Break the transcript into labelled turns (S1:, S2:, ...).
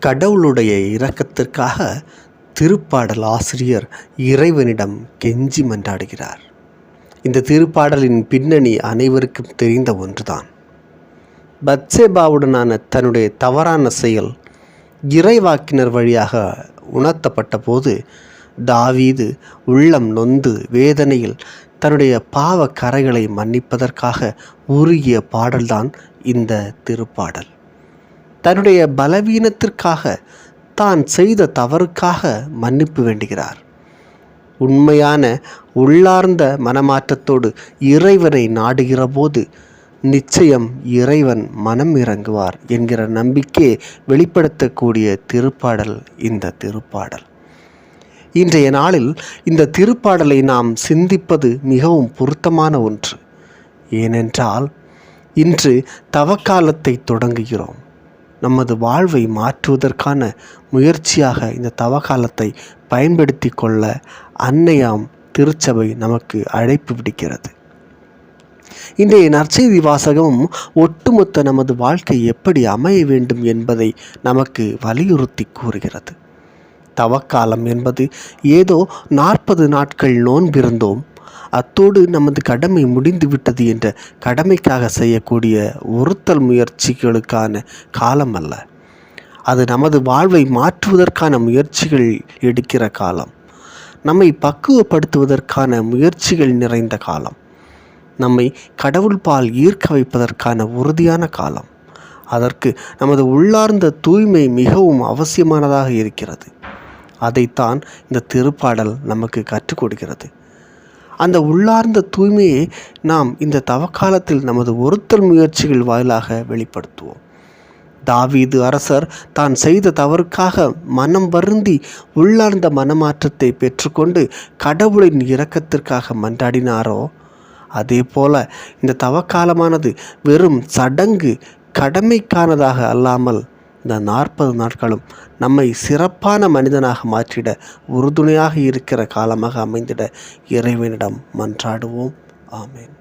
S1: கடவுளுடைய இரக்கத்திற்காக திருப்பாடல் ஆசிரியர் இறைவனிடம் கெஞ்சி மன்றாடுகிறார். இந்த திருப்பாடலின் பின்னணி அனைவருக்கும் தெரிந்த ஒன்றுதான். பத்சேபாவுடனான தன்னுடைய தவறான செயல் இறைவாக்கினர் வழியாக உணர்த்தப்பட்ட போது தாவீது உள்ளம் நொந்து வேதனையில் தன்னுடைய பாவ கரைகளை மன்னிப்பதற்காக உருகிய பாடல்தான் இந்த திருப்பாடல். தன்னுடைய பலவீனத்திற்காக தான் செய்த தவறுக்காக மன்னிப்பு வேண்டுகிறார். உண்மையான உள்ளார்ந்த மனமாற்றத்தோடு இறைவனை நாடுகிற போது நிச்சயம் இறைவன் மனம் இறங்குவார் என்கிற நம்பிக்கையை வெளிப்படுத்தக்கூடிய திருப்பாடல் இந்த திருப்பாடல். இன்றைய நாளில் இந்த திருப்பாடலை நாம் சிந்திப்பது மிகவும் பொருத்தமான ஒன்று. ஏனென்றால் இன்று தவக்காலத்தை தொடங்குகிறோம். நமது வாழ்வை மாற்றுவதற்கான முயற்சியாக இந்த தவகாலத்தை பயன்படுத்தி கொள்ள அன்னையாம் திருச்சபை நமக்கு அழைப்பு விடுக்கிறது. இன்றைய நற்செய்தி வாசகமும் ஒட்டுமொத்த நமது வாழ்க்கை எப்படி அமைய வேண்டும் என்பதை நமக்கு வலியுறுத்தி கூறுகிறது. தவக்காலம் என்பது ஏதோ நாற்பது நாட்கள் நோன்பிருந்தோம் அத்தோடு நமது கடமை முடிந்து விட்டது என்ற கடமைக்காக செய்யக்கூடிய ஒருத்தல் முயற்சிகளுக்கான காலம் அல்ல. அது நமது வாழ்வை மாற்றுவதற்கான முயற்சிகள் எடுக்கிற காலம். நம்மை பக்குவப்படுத்துவதற்கான முயற்சிகள் நிறைந்த காலம். நம்மை கடவுள் பால் ஈர்க்க வைப்பதற்கான உறுதியான காலம். அதற்கு நமது உள்ளார்ந்த தூய்மை மிகவும் அவசியமானதாக இருக்கிறது. அதைத்தான் இந்த திருப்பாடல் நமக்கு கற்றுக் கொடுக்கிறது. அந்த உள்ளார்ந்த தூய்மையை நாம் இந்த தவக்காலத்தில் நமது ஒருத்தல் முயற்சிகள் வாயிலாக வெளிப்படுத்துவோம். தாவீது அரசர் தான் செய்த தவறுக்காக மனம் வருந்தி உள்ளார்ந்த மனமாற்றத்தை பெற்றுக்கொண்டு கடவுளின் இரக்கத்திற்காக மன்றாடினாரோ? அதே போல இந்த தவக்காலமானது வெறும் சடங்கு கடமைக்கானதாக அல்லாமல் இந்த நாற்பது நாட்களும் நம்மை சிறப்பான மனிதனாக மாற்றிட உறுதுணையாக இருக்கிற காலமாக அமைந்திட இறைவனிடம் மன்றாடுவோம். ஆமேன்.